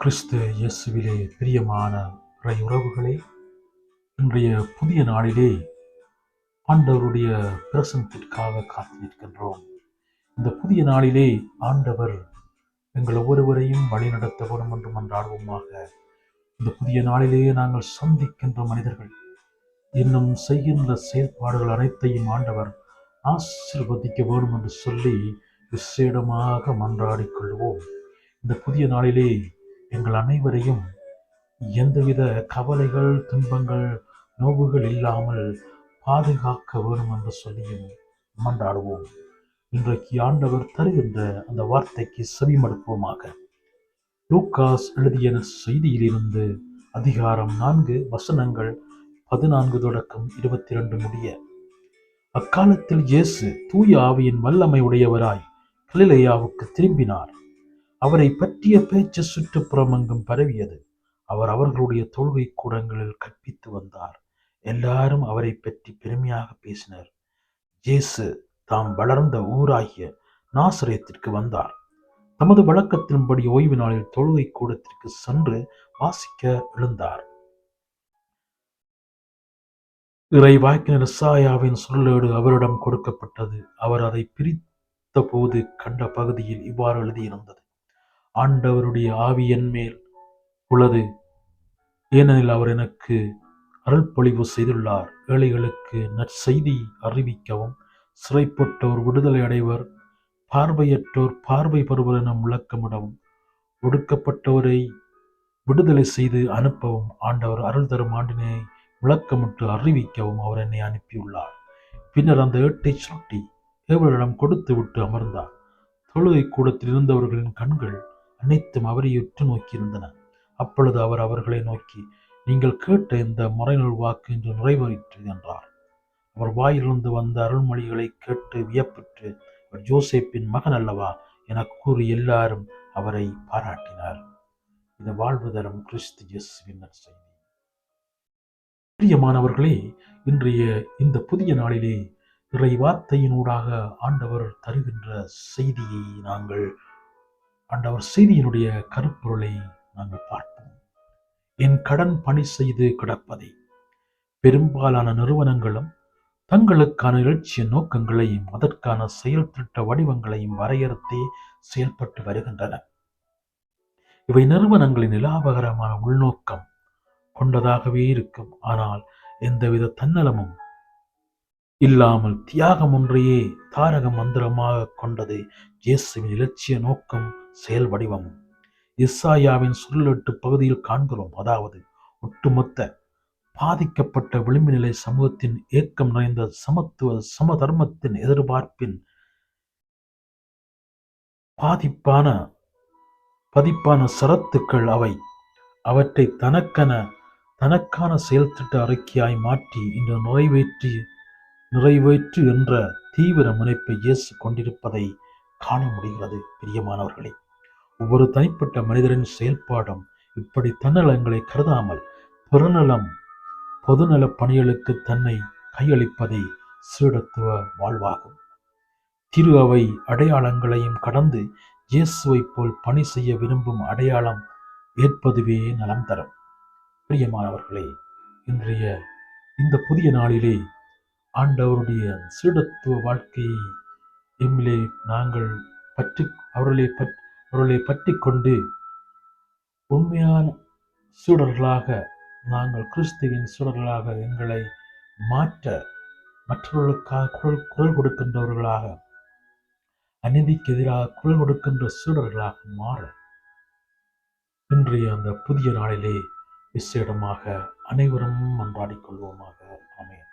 கிறிஸ்து இயேசுவிலே பிரியமான உறவுகளே இன்றைய புதிய நாளிலே ஆண்டவருடைய பிரசனத்திற்காக காத்து இந்த புதிய நாளிலே ஆண்டவர் எங்கள் ஒவ்வொருவரையும் வழிநடத்த வேண்டும் என்று மன்றாடுவோமாக இந்த புதிய நாளிலேயே நாங்கள் சந்திக்கின்ற மனிதர்கள் இன்னும் செய்கின்ற செயல்பாடுகள் அனைத்தையும் ஆண்டவர் ஆசிர்வதிக்க வேண்டும் என்று சொல்லி விசேடமாக மன்றாடிக் கொள்வோம். இந்த புதிய நாளிலே எங்கள் அனைவரையும் எந்தவித கவலைகள் துன்பங்கள் நோவுகள் இல்லாமல் பாதுகாக்க வேண்டும் என்று சொல்லியும் மன்றாடுவோம். இன்றைக்கு ஆண்டவர் தருகின்ற அந்த வார்த்தைக்கு செவிமடுப்போமாக. லூக்காஸ் எழுதிய செய்தியிலிருந்து அதிகாரம் நான்கு வசனங்கள் பதினான்கு தொடக்கம் இருபத்தி இரண்டு முடிய அக்காலத்தில் இயேசு தூய ஆவியின் வல்லமை உடையவராய் கலிலையாவுக்கு திரும்பினார். அவரை பற்றிய பேச்சு சுற்றுப்புறமெங்கும் பரவியது. அவர் அவர்களுடைய தொழுகை கூடங்களில் கற்பித்து வந்தார். எல்லாரும் அவரை பற்றி பெருமையாக பேசினர். ஜேசு தாம் வளர்ந்த ஊராகிய நாசிரியத்திற்கு வந்தார். தமது வழக்கத்தின்படி ஓய்வு நாளில் தொழுகை கூடத்திற்கு சென்று வாசிக்க எழுந்தார். இறை வாக்கினர் சாயாவின் சொல்லேடு அவரிடம் கொடுக்கப்பட்டது. அவர் அதை பிரித்த போது கண்ட பகுதியில் இவ்வாறு எழுதியிருந்தது. ஆண்டவருடைய ஆவி என் மேல் உள்ளது. ஏனெனில் அவர் எனக்கு அருள்பொழிவு செய்துள்ளார். ஏழைகளுக்கு நற்செய்தி அறிவிக்கவும் சிறைப்பட்டோர் விடுதலை அடைவர் பார்வையற்றோர் பார்வை பெறுவர் என முழக்கமிடவும் ஒடுக்கப்பட்டவரை விடுதலை செய்து அனுப்பவும் ஆண்டவர் அருள் தரும் ஆண்டினை விளக்கமிட்டு அறிவிக்கவும் அவர் என்னை அனுப்பியுள்ளார். பின்னர் அந்த ஏட்டை சுட்டி ஏவலிடம் கொடுத்து விட்டு அமர்ந்தார். தொழுகை கூடத்தில் இருந்தவர்களின் கண்கள் அனைத்தும் அவரை உற்று நோக்கியிருந்தன. அப்பொழுது அவர் அவர்களை நோக்கி நீங்கள் கேட்ட இந்த முறைநூல் வாக்கு இன்று நிறைவேறிற்று என்றார். அவர் வாயிலிருந்து வந்த அருள்மொழிகளை கேட்டு வியப்புற்று அவர் ஜோசேப்பின் மகன் அல்லவா? என கூறி எல்லாரும் அவரை பாராட்டினார். இது வாழ்வு தரும் கிறிஸ்து இயேசுவின் செய்தி. பிரியமானவர்களே இன்றைய இந்த புதிய நாளிலே இறை வார்த்தையினூடாக ஆண்டவர் தருகின்ற செய்தியை நாங்கள் ஆண்டவர் செய்தியினுடைய கருப்பொருளை நாங்கள் பார்ப்போம். என் கடன் பணி செய்து கிடப்பதை பெரும்பாலான நிறுவனங்களும் தங்களுக்கான இலட்சிய நோக்கங்களையும் அதற்கான செயல் திட்ட வடிவங்களையும் வரையறுத்தே செயல்பட்டு வருகின்றன. இவை நிறுவனங்களின் இலாபகரமான உள்நோக்கம் கொண்டதாகவே இருக்கும். ஆனால் எந்தவித தன்னலமும் இல்லாமல் தியாகம் ஒன்றையே தாரக மந்திரமாக கொண்டது இயேசுவின் இலட்சிய நோக்கம் செயல் வடிவமும் இஸ்ஸாயாவின் சுருளெட்டு பகுதியில் காண்கிறோம். அதாவது ஒட்டுமொத்த பாதிக்கப்பட்ட விளிம்பு நிலை சமூகத்தின் ஏக்கம் நிறைந்த சமத்துவ சமதர்மத்தின் எதிர்பார்ப்பின் பாதிப்பான பதிப்பான சரத்துக்கள் அவை. அவற்றை தனக்கென தனக்கான செயல்திட்ட அறிக்கையாய் மாற்றி இன்று நிறைவேற்றி நிறைவேற்று என்ற தீவிர முனைப்பை இயேசு கொண்டிருப்பதை காண முடிகிறது பிரியமானவர்களே. ஒவ்வொரு தனிப்பட்ட மனிதரின் செயல்பாடும் இப்படி தன்னலங்களை கருதாமல் பிறநலம் பொதுநல பணிகளுக்கு தன்னை கையளிப்பதை சீடத்துவ வாழ்வாகும். திரு அவை அடையாளங்களையும் கடந்து இயேசுவை போல் பணி செய்ய விரும்பும் அடையாளம் ஏற்பதுவே நலம் தரும். பிரியமானவர்களே இன்றைய இந்த புதிய நாளிலே ஆண்டவருடைய சீடத்துவ வாழ்க்கையை எம்மிலே நாங்கள் பற்றி அவர்களை பற் அவர்களை பற்றி கொண்டு உண்மையான சீடர்களாக நாங்கள் கிறிஸ்துவின் சீடர்களாக எங்களை மாற்ற மற்றவர்களுக்காக குரல் குரல் கொடுக்கின்றவர்களாக அநீதிக்கு எதிராக குரல் கொடுக்கின்ற சீடர்களாக மாற இன்றைய அந்த புதிய நாளிலே விசேடமாக அனைவரும் மன்றாடிக் கொள்வோமாக. அமையும்